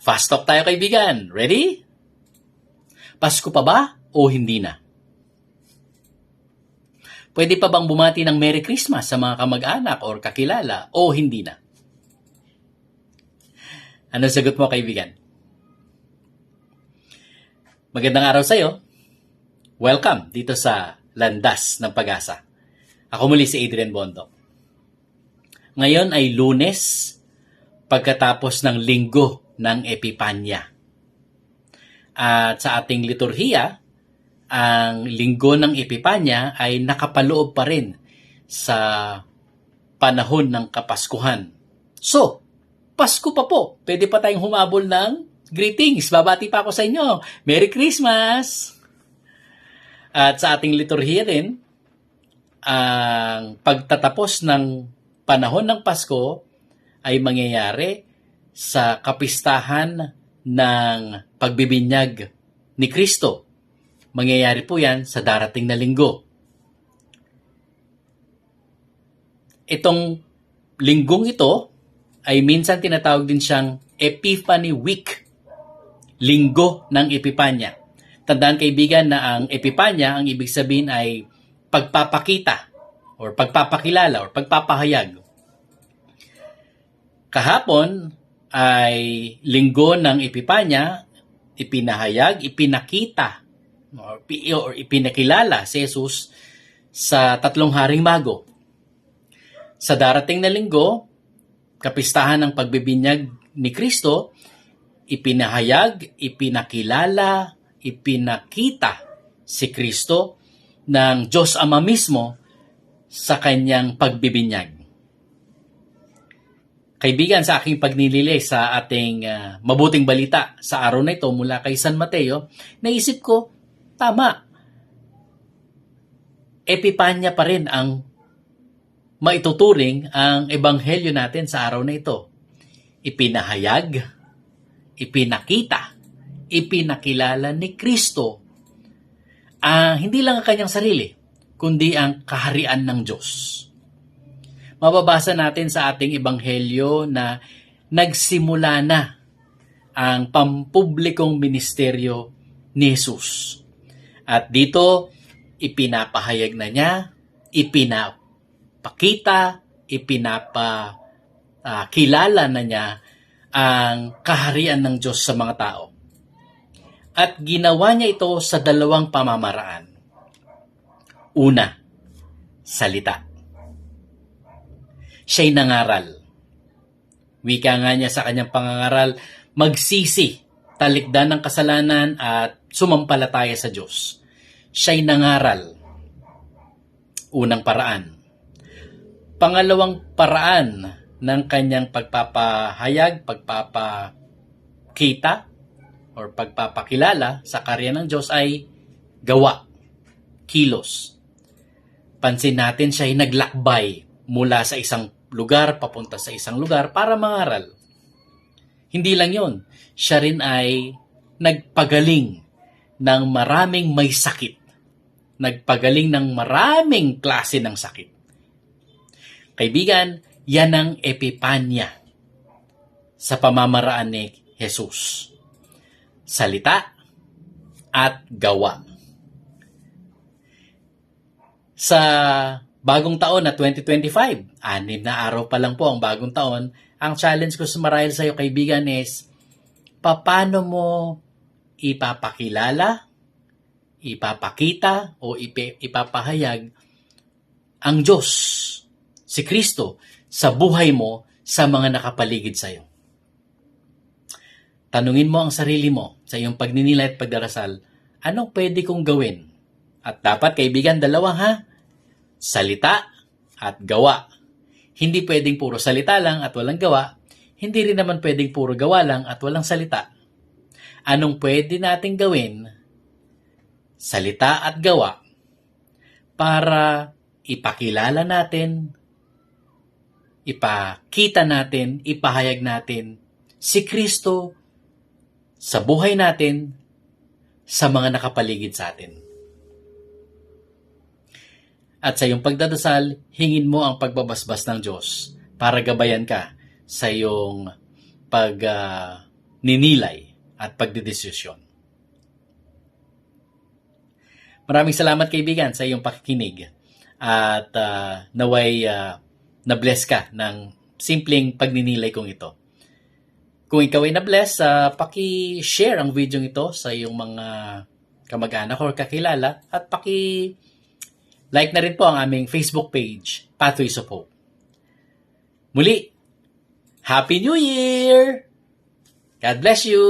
Fast talk tayo kaibigan. Ready? Pasko pa ba o hindi na? Pwede pa bang bumati ng Merry Christmas sa mga kamag-anak or kakilala o hindi na? Ano sagot mo kaibigan? Magandang araw sa iyo. Welcome dito sa Landas ng Pag-asa. Ako muli si Adrian Bondo. Ngayon ay lunes pagkatapos ng linggo ng Epipanya. At sa ating liturhiya, ang linggo ng Epipanya ay nakapaloob pa rin sa panahon ng Kapaskuhan. So, Pasko pa po. Pwede pa tayong humabol ng greetings. Babati pa ako sa inyo. Merry Christmas! At sa ating liturhiya din, ang pagtatapos ng panahon ng Pasko ay mangyayari sa kapistahan ng pagbibinyag ni Kristo. Mangyayari po yan sa darating na linggo. Itong linggong ito ay minsan tinatawag din siyang Epiphany Week, linggo ng Epipanya. Tandaan kaibigan na ang Epipanya, ang ibig sabihin ay pagpapakita or pagpapakilala or pagpapahayag. Kahapon ay linggo ng Epipanya, ipinahayag, ipinakita or, or ipinakilala si Jesus sa tatlong haring mago. Sa darating na linggo, kapistahan ng pagbibinyag ni Kristo, ipinahayag, ipinakilala, ipinakita si Kristo ng Diyos Ama mismo sa kanyang pagbibinyag. Kaibigan sa aking pagnililay sa ating uh, mabuting balita sa araw na ito mula kay San Mateo, naisip ko, tama. Epipanya pa rin ang maituturing ang ebanghelyo natin sa araw na ito. Ipinahayag, ipinakita, ipinakilala ni Kristo uh, hindi lang ang kanyang sarili, kundi ang kaharian ng Diyos. Mababasa natin sa ating ebanghelyo na nagsimula na ang pampublikong ministeryo ni Jesus. At dito, ipinapahayag na niya, ipinapakita, ipinapakilala uh, na niya ang kaharian ng Diyos sa mga tao. At ginawa niya ito sa dalawang pamamaraan. Una, salita siya'y nangaral. Wika nga niya sa kanyang pangangaral, magsisi, talikdan ng kasalanan at sumampalataya sa Diyos. Siya'y nangaral. Unang paraan. Pangalawang paraan ng kanyang pagpapahayag, pagpapakita, or pagpapakilala sa karya ng Diyos ay gawa, kilos. Pansin natin siya ay naglakbay mula sa isang lugar papunta sa isang lugar para mangaral. Hindi lang yon, siya rin ay nagpagaling ng maraming may sakit. Nagpagaling ng maraming klase ng sakit. Kaibigan, yan ang epipanya sa pamamaraan ni Jesus. Salita at gawa. Sa bagong taon na 2025, anim na araw pa lang po ang bagong taon, ang challenge ko sa marahil sa iyo kaibigan is, paano mo ipapakilala, ipapakita o ip- ipapahayag ang Diyos, si Kristo, sa buhay mo sa mga nakapaligid sa iyo. Tanungin mo ang sarili mo sa iyong pagninilay at pagdarasal, anong pwede kong gawin? At dapat kaibigan, dalawa ha, salita at gawa. Hindi pwedeng puro salita lang at walang gawa. Hindi rin naman pwedeng puro gawa lang at walang salita. Anong pwede nating gawin? Salita at gawa para ipakilala natin, ipakita natin, ipahayag natin si Kristo sa buhay natin, sa mga nakapaligid sa atin. At sa iyong pagdadasal, hingin mo ang pagbabasbas ng Diyos para gabayan ka sa iyong pag uh, pagninilay at pagdidesisyon. Maraming salamat kaibigan sa iyong pakikinig at ah, naway ah, na-bless ka ng simpleng pagninilay kong ito. Kung ikaw ay na-bless, ah, paki-share ang video ito sa iyong mga kamag-anak or kakilala at paki like na rin po ang aming Facebook page, Pathways of Hope. Muli, Happy New Year! God bless you!